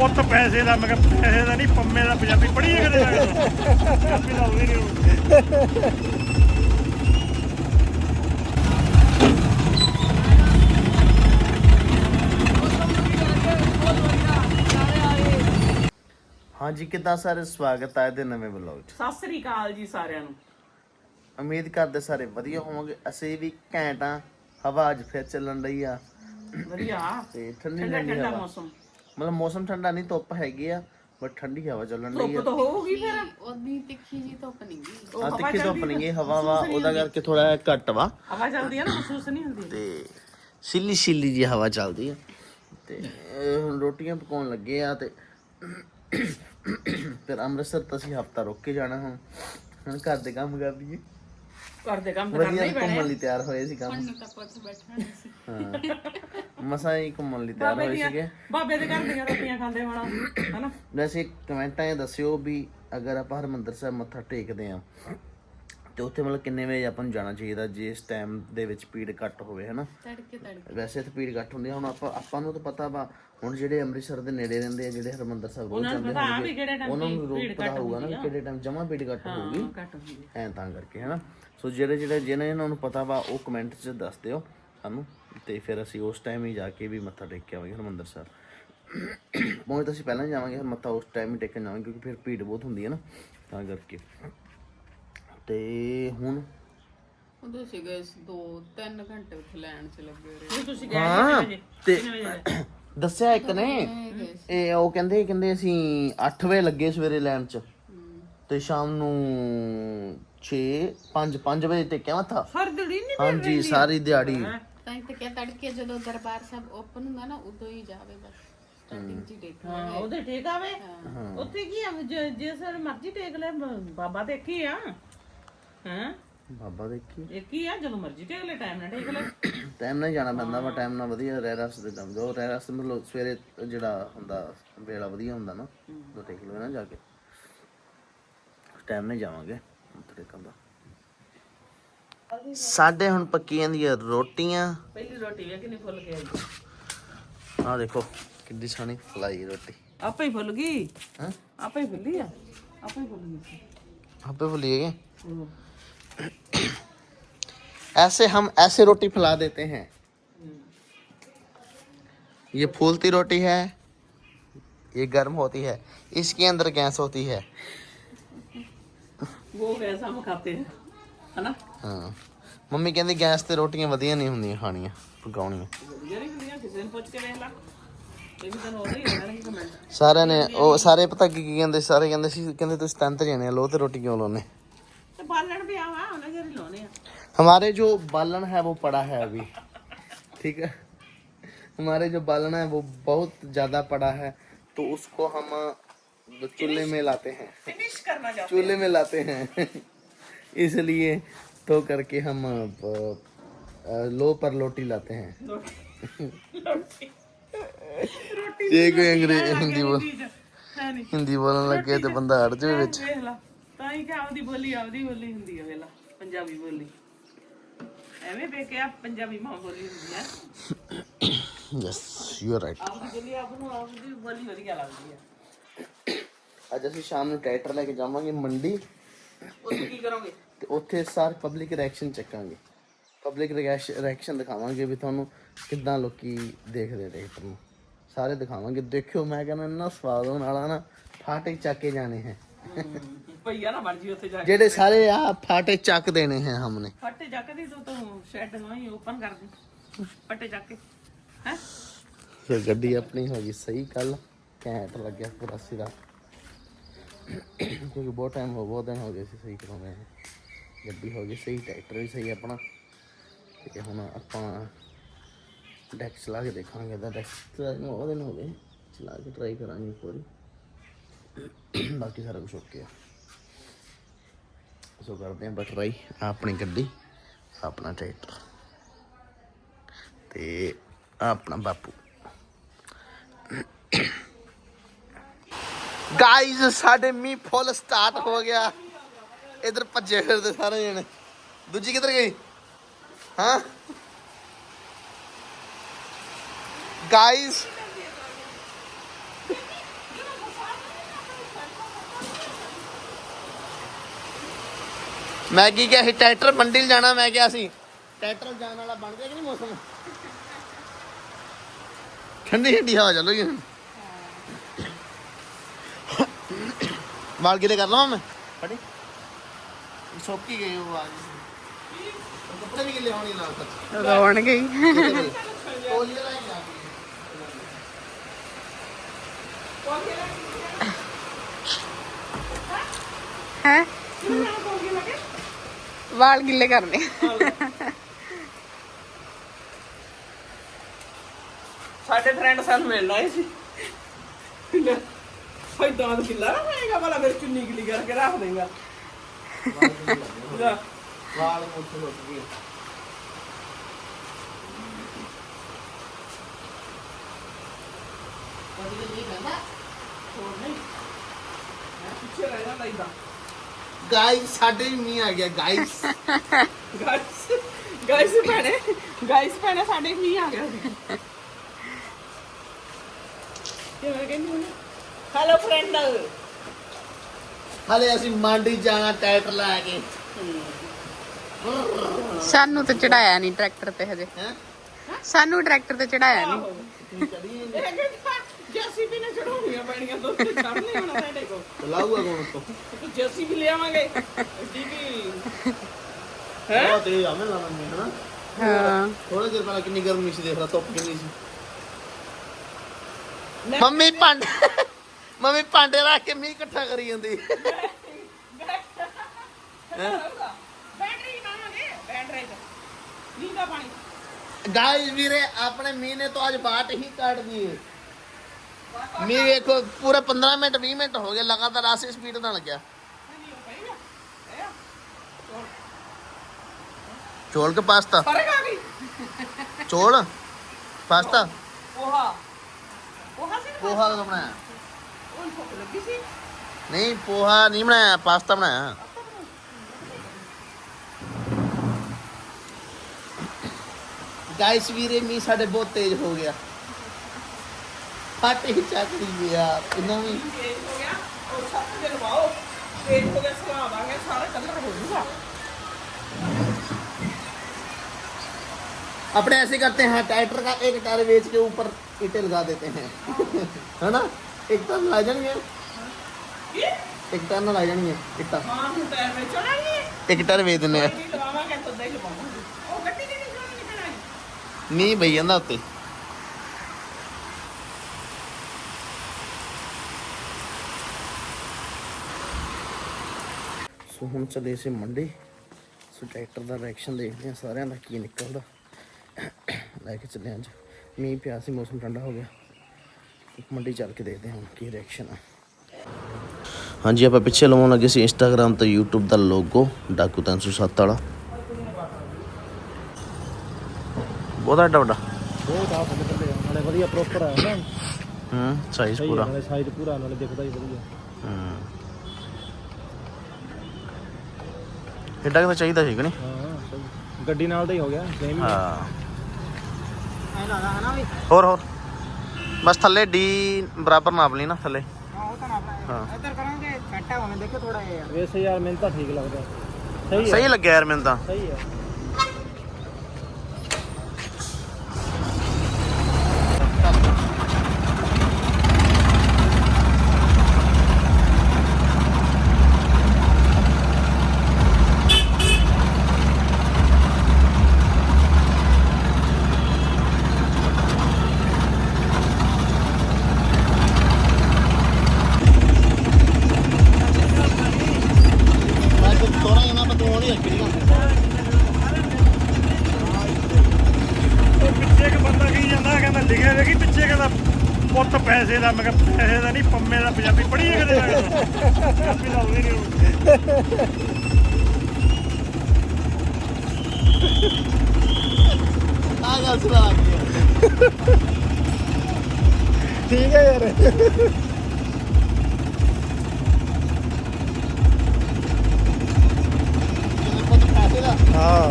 ਪੁੱਤ ਪੈਸੇ ਦਾ ਮੈਂ ਕਿਹਾ ਪੈਸੇ ਦਾ ਨਹੀਂ ਪੰਮੇ ਦਾ ਪੰਜਾਬੀ ਪੜ੍ਹੀ ਹੈ ਕਦੇ ਪੰਜਾਬੀ ਦਾ ਉਹਦੀ ਨਹੀਂ ਹਾਂਜੀ ਕਿੱਦਾਂ ਸਾਰੇ ਸਵਾਗਤ ਹੈ ਦੇ ਨਵੇਂ ਵਲੌਗ 'ਚ? ਸਤਿ ਸ੍ਰੀ ਅਕਾਲ ਜੀ ਸਾਰਿਆਂ ਨੂੰ। ਉਮੀਦ ਕਰਦੇ ਸਾਰੇ ਵਧੀਆ ਹੋਵੋਗੇ। ਅਸੀਂ ਵੀ ਘੈਂਟ ਆ ਹਵਾ ਅੱਜ ਫਿਰ ਚੱਲਣ ਰਹੀ ਆ। ਵਧੀਆ। ਤੇ ਠੰਡੀ ਠੰਡਾ ਮੌਸਮ। ਮਤਲਬ ਮੌਸਮ ਠੰਡਾ ਨਹੀਂ ਧੁੱਪ ਹੈਗੀ ਆ ਬਟ ਠੰਡੀ ਹਵਾ ਚੱਲਣ ਰਹੀ ਧੁੱਪ ਆ ਤਾਂ ਹੋਊਗੀ ਫਿਰ। ਉਹਦੀ ਤਿੱਖੀ ਜੀ ਧੁੱਪ ਨਹੀਂ ਗਈ। ਉਹ ਆ ਤਿੱਖੀ ਧੁੱਪ ਨਹੀਂ ਹੈ, ਗੀ ਹਵਾ ਵਾ ਉਹਦਾ ਹੁੰਦੀ। ਕਰਕੇ ਥੋੜਾ ਘੱਟ ਵਾ। ਹਵਾ ਚੱਲਦੀ ਹੈ ਨਾ ਮਹਿਸੂਸ ਨਹੀਂ ਹੁੰਦੀ। ਤੇ ਸਿੱਲੀ ਸਿੱਲੀ ਜੀ ਹਵਾ ਚੱਲਦੀ ਆ। ਤੇ ਹੁਣ ਰੋਟੀਆਂ ਪਕਾਉਣ ਲੱਗੇ ਆ ਤੇ ਫਿਰ ਅੰਮ੍ਰਿਤਸਰ ਤਾਂ ਅਸੀਂ ਹਫਤਾ ਰੁਕ ਕੇ ਜਾਣਾ ਹੁਣ। ਹੁਣ ਘਰ ਦੇ ਕੰਮ ਕਰ ਲਈਏ। ਘਰ ਦੇ ਕੰਮ ਤਾਂ ਕਰਨਾ ਵਧੀਆ ਹੀ ਪੈਣੇ ਘੁੰਮਣ ਲਈ ਤਿਆਰ ਹੋਏ ਸੀ ਕੰਮ। ਨੂੰ ਤਾਂ ਪੁੱਛ ਬੈਠਾ ਨਹੀਂ ਸੀ। ਹਾਂ। ਮਸਾਂ ਹੀ ਘੁੰਮਣ ਲਈ ਤਿਆਰ ਬਾਬੇ ਹੋਏ ਦੀਆਂ ਸੀਗੇ। ਬਾਬੇ ਦੇ ਘਰ ਦੀਆਂ ਰੋਟੀਆਂ ਖਾਂਦੇ ਹੋਣਾ ਹਨਾ? ਵੈਸੇ ਕਮੈਂਟਾਂ 'ਚ ਦੱਸਿਓ ਵੀ ਅਗਰ ਆਪਾਂ ਹਰਮੰਦਰ ਸਾਹਿਬ ਮੱਥਾ ਟੇਕਦੇ ਆ ਤੇ ਉੱਥੇ ਮਤਲਬ ਕਿੰਨੇ ਵਜੇ ਆਪਾਂ ਨੂੰ ਜਾਣਾ ਚਾਹੀਦਾ ਜੇ ਇਸ ਟਾਈਮ ਦੇ ਵਿੱਚ ਭੀੜ ਘੱਟ ਹੋਵੇ ਹਨਾ? ਤੜਕੇ ਤੜਕੇ। ਵੈਸੇ ਤਾਂ ਭੀੜ ਘੱਟ ਹੁੰਦੀ ਆ ਹੁਣ ਆਪਾਂ ਆਪਾਂ ਨੂੰ ਤਾਂ ਪਤਾ ਵਾ ਹੁਣ ਜਿਹੜੇ ਅੰਮ੍ਰਿਤਸਰ ਦੇ ਨੇੜੇ ਰਹਿੰਦੇ ਆ ਜਿਹੜੇ ਹਰਮੰਦਰ ਸਾਹਿਬ ਰੋਜ਼ ਜਾਂਦੇ ਹੋਣਗੇ, ਉਹਨਾਂ ਨੂੰ ਰੋਜ਼ ਪਤਾ ਹੋਊਗਾ ਨਾ ਕਿਹੜੇ ਟਾਈਮ ਜਮਾ ਭੀੜ ਘੱਟ ਹੋਊਗੀ। ਐਂ ਤਾਂ ਕਰਕੇ ਹਨਾ? ਸੋ ਜਿਹੜੇ ਜਿਹੜੇ ਜਿਹਨਾਂ ਇਹਨਾਂ ਨੂੰ ਪਤਾ ਵਾ ਉਹ ਕਮੈਂਟ 'ਚ ਦੱਸ ਦਿਓ ਸਾਨੂੰ ਤੇ ਫਿਰ ਅਸੀਂ ਉਸ ਟਾਈਮ ਹੀ ਜਾ ਕੇ ਵੀ ਮੱਥਾ ਟੇਕ ਕੇ ਆਵਾਂਗੇ ਹਰਮੰਦਰ ਸਾਹਿਬ। ਪਹੁੰਚ ਤਾਂ ਅਸੀਂ ਪਹਿਲਾਂ ਹੀ ਜਾਵਾਂਗੇ ਮੱਥਾ ਉਸ ਟਾਈਮ ਹੀ ਟੇਕਣ ਜਾਵਾਂਗੇ ਕਿਉਂਕਿ ਫਿਰ ਭੀੜ ਬਹੁਤ ਹੁੰਦੀ ਹੈ ਨਾ ਤਾਂ ਕਰਕੇ। ਤੇ ਹੁਣ? ਉਦੋਂ ਸੀਗੇ 2 3 ਘੰਟੇ ਉੱਥੇ ਲੈਣ ਚ ਲੱਗੇ ਰਹੇ ਨਹੀਂ ਤੁਸੀਂ ਗਏ ਹਾਂ ਕਿੰਨੇ ਵਜੇ? ਤੇ ਕਿੰਨੇ ਵਜੇ ਗਏ? ਦੱਸਿਆ ਇੱਕ ਨੇ ਇਹ ਉਹ ਕਹਿੰਦੇ ਕਹਿੰਦੇ ਅਸੀਂ 8 ਵਜੇ ਲੱਗੇ ਸਵੇਰੇ ਲੈਣ ਚ। ਤੇ ਸ਼ਾਮ ਨੂੰ 6 5 5 ਵਜੇ ਹਰ ਦਿੜੀ ਨਹੀਂ ਹਾਂਜੀ ਸਾਰੀ ਦਿਹਾੜੀ। ਤਾਂ ਹੀ ਤਾਂ ਕਿਹਾ ਤੜਕੇ ਜਦੋਂ ਦਰਬਾਰ ਸਾਹਿਬ ਓਪਨ ਹੁੰਦਾ ਨਾ ਉਦੋਂ ਹੀ ਜਾਵੇ ਬਸ। ਸਟਾਰਟਿੰਗ ਦੇਖ ਹਾਂ ਉਹਦੇ ਟੇਕ ਆਵੇ? ਉੱਥੇ ਕੀ ਆ? ਜੇ- ਜੇ ਸਰ ਮਰਜ਼ੀ ਟੇਕ ਲੈ ਬਾਬਾ ਤੇ ਹੀ ਆ। ਬਾਬਾ ਦੇਖੀ। ਇਹ ਕੀ ਆ? ਜਦੋਂ ਮਰਜ਼ੀ ਤੇ ਅਗਲੇ ਟਾਈਮ ਨਾਲ ਠੀਕ ਲੈ। ਟਾਈਮ ਨਾਲ ਜਾਣਾ ਪੈਂਦਾ ਵਾ ਟਾਈਮ ਨਾਲ ਵਧੀਆ ਰਹਿ ਰਸ ਦੇ ਦਮ ਰਹਿ ਰਸ ਮਤਲਬ ਸਵੇਰੇ ਜਿਹੜਾ ਹੁੰਦਾ ਵੇਲਾ ਵਧੀਆ ਹੁੰਦਾ ਨਾ ਉਹ ਦੇਖ ਲਓ ਨਾ ਜਾ ਕੇ। ਟਾਈਮ ਨਾਲ ਜਾਵਾਂਗੇ ਉੱਥੇ ਕੰਦਾ ਸਾਡੇ ਹੁਣ ਪੱਕੀਆਂ ਦੀਆਂ ਰੋਟੀਆਂ। ਪਹਿਲੀ ਰੋਟੀ ਵੇਖ ਕਿੰਨੀ ਫੁੱਲ ਕੇ ਆਈ। ਆ ਦੇਖੋ ਕਿੰਨੀ ਸੋਹਣੀ ਫਲਾਈ ਰੋਟੀ। ਆਪੇ ਹੀ ਫੁੱਲ ਗਈ? ਹਾਂ? ਆਪੇ ਹੀ ਫੁੱਲੀ ਆ? ਆਪੇ ਹੀ ਫੁੱਲ ਗਈ ਆਪੇ ਫੁੱਲੀ ਹੈਗੇ? ਹੂੰ। ऐसे हम ऐसे रोटी फैला देते हैं ये फूलती रोटी है ये गर्म होती है इसके अंदर गैस होती है वो कैसा हम खाते हैं है ना ਹਾਂ ਮੰਮੀ ਕਹਿੰਦੀ ਗੈਸ ਤੇ ਰੋਟੀਆਂ ਵਧੀਆ ਨਹੀਂ ਹੁੰਦੀਆਂ ਖਾਣੀਆਂ ਪਕਾਉਣੀਆਂ ਵਧੀਆ ਨਹੀਂ ਹੁੰਦੀਆਂ ਕਿਸੇ ਨੂੰ ਪੁੱਛ ਕੇ ਵੇਖ ਲਾ ਇਹ ਵੀ ਤੈਨੂੰ ਉਹਦੇ ਹੀ ਆਣਾ ਕਮੈਂਟ ਸਾਰਿਆਂ ਨੇ ਉਹ ਸਾਰੇ ਪਤਾ ਕੀ ਕੀ ਕਹਿੰਦੇ ਸਾਰੇ ਕਹਿੰਦੇ ਸੀ ਕਹਿੰਦੇ ਤੁਸੀਂ ਤੰਤ ਜਣੇ ਆ, ਲੋ ਤੇ ਰੋਟੀ ਕਿਉਂ ਲਾਉਨੇ ਤੇ ਬਾਲਣ ਵੀ ਆਵਾ ਉਹਨਾਂ ਜਿਹੜੇ ਲਾਉਣੇ ਆ हमारे जो बालन है वो पड़ा है अभी ठीक है हमारे जो बालन है वो बहुत ज्यादा पड़ा है तो उसको हम चूल्हे में लाते हैं ਫਿਨਿਸ਼ ਕਰਨਾ ਚਾਹੁੰਦੇ चूल्हे में लाते हैं इसलिए तो करके हम अ, अ, लो पर लोटी लाते हैं ਰੋਟੀ ਜੇ ਕੋਈ ਅੰਗਰੇਜ਼ੀ ਹਿੰਦੀ ਬੋਲ ਹੈ ਨਹੀਂ ਹਿੰਦੀ ਬੋਲਣ ਲੱਗੇ ਤੇ ਬੰਦਾ ਅੜ ਜਾਵੇ ਵਿੱਚ ਵੇਖ ਲਾ ਤਾਂ ਹੀ ਕਿ ਆਪਦੀ ਬੋਲੀ ਆਪਦੀ ਬੋਲੀ ਹੁੰਦੀ ਹੈ ਵੇਲਾ ਪੰਜਾਬੀ ਬੋਲੀ। ਐਵੇਂ ਵੇਖਿਆ ਪੰਜਾਬੀ ਮਾਂ ਬੋਲੀ ਹੁੰਦੀ ਹੈ ਯੈਸ ਯੂ ਆਰ ਰਾਈਟ ਆਪਦੀ ਬੋਲੀ ਆਪ ਨੂੰ ਆਪਦੀ ਬੋਲੀ ਵਧੀਆ ਲੱਗਦੀ ਹੈ ਅੱਜ ਅਸੀਂ ਸ਼ਾਮ ਨੂੰ ਟਰੈਕਟਰ ਲੈ ਕੇ ਜਾਵਾਂਗੇ ਮੰਡੀ। ਉੱਥੇ ਕੀ ਕਰੋਗੇ? ਤੇ ਉੱਥੇ ਸਾਰ ਪਬਲਿਕ ਰਿਐਕਸ਼ਨ ਚੱਕਾਂਗੇ। ਪਬਲਿਕ ਰਿਐਕਸ਼ਨ ਦਿਖਾਵਾਂਗੇ ਵੀ ਤੁਹਾਨੂੰ ਕਿੱਦਾਂ ਲੋਕੀ ਦੇਖਦੇ ਟਰੈਕਟਰ ਨੂੰ। ਸਾਰੇ ਦਿਖਾਵਾਂਗੇ। ਦੇਖਿਓ ਮੈਂ ਕਹਿੰਦਾ ਇੰਨਾ ਸਵਾਦ ਹੋਣ ਵਾਲਾ ਨਾ ਫਾਟੇ ਚੱਕ ਕੇ ਜਾਣੇ ਹੈ। ਭਈਆ ਨਾ ਮਰਜ਼ੀ ਉੱਥੇ ਜਾ ਕੇ। ਜਿਹੜੇ ਸਾਰੇ ਆ ਫਾਟੇ ਚੱਕ ਦੇਣੇ ਹੈ ਹਮਨੇ। ਫੱਟੇ ਚੱਕ ਦੀ ਤੂੰ ਤੂੰ ਸ਼ੈੱਡ ਨੂੰ ਹੀ ਓਪਨ ਕਰ ਦੀ। ਫੱਟੇ ਚੱਕ ਕੇ ਹੈ? ਫਿਰ ਗੱਡੀ ਆਪਣੀ ਹੋ ਗਈ ਸਹੀ ਕੱਲ ਘੈਂਟ ਲੱਗਿਆ ਪੂਰਾ ਸਿਰਾ। ਕਿਉਂਕਿ ਬਹੁਤ ਟਾਈਮ ਹੋ ਬਹੁਤ ਦਿਨ ਹੋ ਗਏ ਸੀ ਸਹੀ ਕਰਾਉਂਦੇ ਨੂੰ। ਗੱਡੀ ਹੋ ਗਈ ਸਹੀ ਟਰੈਕਟਰ ਵੀ ਸਹੀ ਆਪਣਾ। ਤੇ ਹੁਣ ਆਪਾਂ ਡੈਕ ਚਲਾ ਕੇ ਦੇਖਾਂਗੇ ਦਾ ਡੈਕ ਚਲਾ ਦਿਨ ਹੋ ਗਏ। ਚਲਾ ਕੇ ਟਰਾਈ ਕਰਾਂਗੇ ਪੂਰੀ ਬਾਕੀ ਸਾਰਾ ਕੁਝ ਓਕੇ ਆ। ਸੋ ਕਰਦੇ ਹਾਂ ਬਟ ਟਰਾਈ ਆਪਣੀ ਗੱਡੀ, ਆਪਣਾ ਟਰੈਕਟਰ ਤੇ ਆਪਣਾ ਬਾਪੂ। ਗਾਈਜ਼ ਸਾਡੇ ਮੀ ਫੁੱਲ ਸਟਾਰਟ ਹੋ ਗਿਆ। ਇਧਰ ਭੱਜੇ ਫਿਰਦੇ ਸਾਰੇ ਜਣੇ। ਦੂਜੀ ਕਿੱਧਰ ਗਈ? ਹਾਂ? ਗਾਇਸ ਮੈਂ ਕੀ ਕਿਹਾ ਸੀ ਟਰੈਕਟਰ ਮੰਡੀ ਜਾਣਾ ਮੈਂ ਕਿਹਾ ਸੀ। ਟਰੈਕਟਰ ਜਾਣ ਵਾਲਾ ਬਣ ਗਿਆ ਕਿ ਨਹੀਂ ਮੌਸਮ? ਠੰਡੀ ਠੰਡੀ ਹਵਾ ਚੱਲੂਗੀ ਹੁਣ ਵਾਲ ਗਿਲੇ ਕਰ ਲਵਾਂ ਮੈਂ? ਫੜੀ। ਸੋਕੀ ਗਈ ਉਹ ਆ ਗਈ ਕੱਪੜੇ ਵੀ ਗਿਲੇ ਹੋਣੇ ਨਾਲ ਤੱਕ ਰੋਣ ਗਈ। ਉਹ ਲੈ ਲੈ ਜਾ ਹੈ? ਵਾਲ ਗਿੱਲੇ ਕਰਨੇ। ਸਾਡੇ ਫਰੈਂਡ ਸਾਨੂੰ ਮਿਲਣ ਆਏ ਸੀ। ਕੋਈ ਦਾਦ ਕਿੱਲਾ ਨਾ ਹੋਏਗਾ ਭਲਾ ਫਿਰ ਚੁੰਨੀ ਗਿੱਲੀ ਕਰਕੇ ਰੱਖ ਦੇਗਾ। ਵਾਲ ਮੁੱਠ ਲੁੱਟ ਗਏ। ਪਿੱਛੇ ਰਹਿ ਜਾਂਦਾ ਇਦਾਂ ਗਾਇਸ ਸਾਡੇ ਵੀ ਮੀਂਹ ਆ ਗਿਆ ਗਾਇਸ ਗਾਇਸ ਗਾਇਸ ਭੈਣੇ ਗਾਇਸ ਭੈਣੇ ਸਾਡੇ ਮੀਂਹ ਆ ਗਿਆ। ਸੀ ਕਿਵੇਂ ਕਹਿੰਦੀ ਹੈਲੋ ਫਰੈਂਡ ਹਲੇ ਅਸੀਂ ਮੰਡੀ ਜਾਣਾ ਟਰੈਕਟਰ ਲੈ ਕੇ। ਸਾਨੂੰ ਤੇ ਚੜਾਇਆ ਨਹੀਂ ਟਰੈਕਟਰ ਤੇ ਹਜੇ। ਹੈ? ਸਾਨੂੰ ਟਰੈਕਟਰ ਤੇ ਚੜਾਇਆ ਨਹੀਂ। ਚੜੀ ਜੈਸੀਬੀ ਨੇ ਚੜਾਉਣੀਆਂ ਪੈਣੀਆਂ ਦੋ ਤੇ ਚੜ ਨਹੀਂ ਹੋਣਾ ਸਾਡੇ ਕੋਲ। ਲਾਊਗਾ ਕੌਣ ਤੋਂ ਜੈਸੀਬੀ ਲਿਆਵਾਂਗੇ। ਡੀਵੀ ਹੈ? ਤੇ ਆਵੇਂ ਲਾ ਲੈਂਦੇ ਹਨਾ? ਹਾਂ। ਥੋੜਾ ਜਿਹਾ ਪਹਿਲਾਂ ਕਿੰਨੀ ਗਰਮੀ ਸੀ ਦੇਖ ਲਾ ਧੁੱਪ ਕਿੰਨੀ ਸੀ। ਮੰਮੀ ਭਾਂਡੇ ਮੰਮੀ ਭਾਂਡੇ ਰੱਖ ਕੇ ਮੀਂਹ ਇਕੱਠਾ ਕਰੀ ਜਾਂਦੀ। ਬੈਟਰੀ ਲਾਵਾਂਗੇ ਬੈਟਰੀ ਨੀਂਦ ਦਾ ਪਾਣੀ। ਗਾਇਸ ਵੀਰੇ ਆਪਣੇ ਮੀਂਹ ਨੇ ਤਾਂ ਅੱਜ ਬਾਟ ਹੀ ਕੱਢ ਦੀ ਮੀਂਹ ਵੇਖੋ ਪੂਰਾ 15 ਮਿੰਟ 20 ਮਿੰਟ ਹੋ ਗਏ ਲਗਾਤਾਰ ਆਸੇ ਸਪੀਡ ਨਾਲ ਲੱਗਿਆ। ਚੋਲ ਕੇ ਪਾਸਤਾ? ਚੋਲ? ਪਾਸਤਾ? ਪੋਹਾ। ਪੋਹਾ ਸੀ ਪੋਹਾ ਕਦੋਂ ਬਣਾਇਆ? ਨਹੀਂ ਪੋਹਾ ਨਹੀਂ ਬਣਾਇਆ ਪਾਸਤਾ ਬਣਾਇਆ। ਗਾਇਸ ਵੀਰੇ ਮੀਂਹ ਸਾਡੇ ਬਹੁਤ ਤੇਜ਼ ਹੋ ਗਿਆ। ਫਟ ਹੀ ਚੱਕਦੀ ਗਿਆ ਕਿੰਨਾ ਵੀ ਤੇਜ਼ ਹੋ ਗਿਆ ਉਹ ਸੱਤ ਦਿਨ ਲਵਾਓ ਤੇਜ਼ ਹੋ ਗਿਆ ਸਲਾ ਦਾਂਗੇ ਸਾਰਾ ਕਲਰ ਹੋ ਜਾਊਗਾ अपने ऐसे करते हैं ट्रैक्टर का एक टायर बेच के ऊपर ईटे लगा देते हैं है ना एक टन ला जाएंगे ਕੀ एक टन ला जाएंगे इट्टा ਹਾਂ ਹੁਣ ਟਾਇਰ ਵਿੱਚ ਚੜਾ ਨਹੀਂ एक टायर ਵੇਚ ਦਿੰਨੇ ਆ ਨਹੀਂ ਲਵਾਵਾਂਗੇ ਤਾਂ ਸੋ ਹੁਣ ਚੱਲੇ ਸੀ ਮੰਡੀ। ਸੋ ਟਰੈਕਟਰ ਦਾ ਰਿਐਕਸ਼ਨ ਦੇਖਦੇ ਆ ਸਾਰਿਆਂ ਦਾ ਕੀ ਨਿਕਲਦਾ। ਲੈ ਕੇ ਚੱਲੇ ਅੱਜ। ਮੀਂਹ ਪਿਆ ਸੀ ਮੌਸਮ ਠੰਡਾ ਹੋ ਗਿਆ। ਮੰਡੀ ਚੱਲ ਕੇ ਦੇਖਦੇ ਹਾਂ ਹੁਣ ਕੀ ਰਿਐਕਸ਼ਨ ਆ। ਹਾਂਜੀ ਆਪਾਂ ਪਿੱਛੇ ਲਵਾਉਣ ਲੱਗੇ ਸੀ ਇੰਸਟਾਗ੍ਰam ਤੇ YouTube ਦਾ ਲੋਗੋ ਡਾਕੂ 307 ਵਾਲਾ। ਬਹੁਤਾ ਏਡਾ ਵੱਡਾ। ਬਹੁਤ ਆ ਬੰਦੇ ਬੱਲੇ ਨਾਲੇ ਵਧੀਆ ਪ੍ਰੋਪਰ ਆ ਨਾ। ਹੂੰ ਸਾਈਜ਼ ਪੂਰਾ। ਨਾਲੇ ਸਾਈਜ਼ ਪੂਰਾ ਨਾਲੇ ਦਿਖਦਾ ਹੀ ਵਧੀਆ। ਹੂੰ। ਏਡਾ ਕਿਤਾ ਚਾਹੀਦਾ ਸੀ ਕਿ ਨਹੀਂ? ਹਾਂ ਸਹੀ ਗੱਡੀ ਨਾਲ ਦਾ ਹੀ ਹੋ ਗਿਆ ਸੇਮ ਹੀ ਹਾਂ। ਐ ਨਾ ਨਾ ਨਾ ਵੀ? ਹੋਰ ਹੋਰ। ਬਸ ਥੱਲੇ ਡੀ ਬਰਾਬਰ ਨਾਪ ਲਈ ਨਾ ਥੱਲੇ। ਹਾਂ ਉਹ ਤਾਂ ਨਾ ਹਾਂ। ਇੱਧਰ ਕਰਾਂਗੇ ਘੱਟਾ ਹੋਣੇ ਦੇਖੋ ਥੋੜਾ ਜਿਹਾ ਵੈਸੇ ਯਾਰ ਮੈਨੂੰ ਤਾਂ ਠੀਕ ਲੱਗਦਾ। ਸਹੀ ਹੈ ਸਹੀ ਲੱਗਿਆ ਯਾਰ ਮੈਨੂੰ ਤਾਂ। ਸਹੀ ਹੈ ਮੈਂ ਤਾਂ ਥੋੜਾ ਇਹਨਾਂ ਬਤੂਣ ਹੀ ਰੱਖੀ ਉਹ ਪਿੱਛੇ ਇੱਕ ਬੰਦਾ ਕੀ ਜਾਂਦਾ ਕਹਿੰਦਾ ਲਿਖਿਆ ਵੇ ਕਿ ਪਿੱਛੇ ਕਹਿੰਦਾ ਪੁੱਤ ਪੈਸੇ ਦਾ ਮੈਂ ਕਿਹਾ ਪੈਸੇ ਦਾ ਨਹੀਂ ਪੰਮੇ ਦਾ ਪੰਜਾਬੀ ਪੜ੍ਹੀ ਹੈ ਕਦੇ ਮੈਂ ਪੰਜਾਬੀ ਦਾ ਉਹਦੀ ਨਹੀਂ ਹੋਣੀ। ਆ ਗੱਲ ਸੁਣਾ ਗਿਆ ਠੀਕ ਹੈ ਯਾਰ ਪੁੱਤ ਪੈਸੇ ਦਾ ਹਾਂ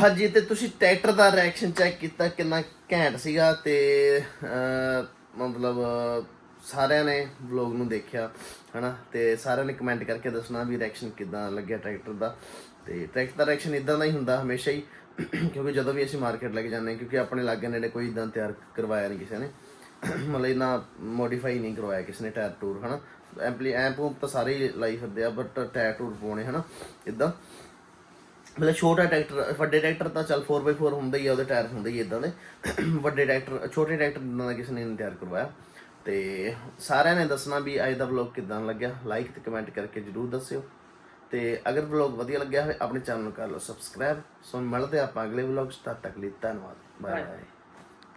ਹਾਂਜੀ, ਤੇ ਤੁਸੀਂ ਟਰੈਕਟਰ ਦਾ ਰਿਐਕਸ਼ਨ ਚੈੱਕ ਕੀਤਾ ਕਿੰਨਾ ਘੈਂਟ ਸੀਗਾ ਤੇ ਮਤਲਬ, ਸਾਰਿਆਂ ਨੇ ਵਲੌਗ ਨੂੰ ਦੇਖਿਆ, ਹਨਾ? ਤੇ ਸਾਰਿਆਂ ਨੇ ਕਮੈਂਟ ਕਰਕੇ ਦੱਸਣਾ ਵੀ ਰਿਐਕਸ਼ਨ ਕਿਦਾਂ ਲੱਗਿਆ ਟਰੈਕਟਰ ਦਾ। ਤੇ ਟਰੈਕਟਰ ਦਾ ਰਿਐਕਸ਼ਨ ਇਦਾਂ ਦਾ ਹੀ ਹੁੰਦਾ ਹਮੇਸ਼ਾ ਹੀ, ਕਿਉਂਕਿ ਜਦੋਂ ਵੀ ਅਸੀਂ ਮਾਰਕੀਟ ਲੈ ਕੇ ਜਾਂਦੇ ਹਾਂ, ਕਿਉਂਕਿ ਆਪਣੇ ਲਾਗੇ ਨੇੜੇ ਕੋਈ ਇਦਾਂ ਤਿਆਰ ਕਰਵਾਇਆ ਨਹੀਂ ਕਿਸੇ ਨੇ। ਮਤਲਬ ਇਹਨਾਂ ਮੋਡੀਫਾਈ ਨਹੀਂ ਕਰਵਾਇਆ ਕਿਸੇ ਨੇ ਟਾਇਰ ਟੂਰ ਹਨਾ? ਐਂਪਲੀ ਐਂਪ ਤਾਂ ਸਾਰੇ ਹੀ ਲਾਈ ਫਿਰਦੇ ਆ ਬਟ ਟਾਇਰ ਟੂਰ ਪਾਉਣੇ, ਹਨਾ? ਇਦਾਂ ਮਤਲਬ ਛੋਟਾ ਟਰੈਕਟਰ, ਵੱਡੇ ਟਰੈਕਟਰ ਤਾਂ ਚੱਲ 4x4 ਹੁੰਦਾ ਹੀ ਆ, ਉਹਦੇ ਟਾਇਰ ਹੁੰਦੇ ਹੀ ਇਦਾਂ ਦੇ। ਵੱਡੇ ਟਰੈਕਟਰ, ਛੋਟੇ ਟਰੈਕਟਰ ਇਦਾਂ ਦਾ ਕਿਸੇ ਨੇ ਨਹੀਂ ਤਿਆਰ ਕਰਵਾਇਆ। ਤੇ ਸਾਰਿਆਂ ਨੇ ਦੱਸਣਾ ਵੀ ਅੱਜ ਦਾ ਵਲੌਗ ਕਿਦਾਂ ਲੱਗਿਆ। ਲਾਈਕ ਤੇ ਕਮੈਂਟ ਕਰਕੇ ਜਰੂਰ ਦੱਸਿਓ। ਤੇ ਅਗਰ ਵਲੌਗ ਵਧੀਆ ਲੱਗਿਆ ਹੋਵੇ, ਆਪਣੇ ਚੈਨਲ ਨੂੰ ਕਰ ਲਓ ਸਬਸਕ੍ਰਾਈਬ ਸੋ ਮਿਲਦੇ ਆਪਾਂ ਅਗਲੇ ਵਲੌਗ 'ਚ, ਤਦ ਤੱਕ ਲਈ ਧੰਨਵਾਦ। Bye bye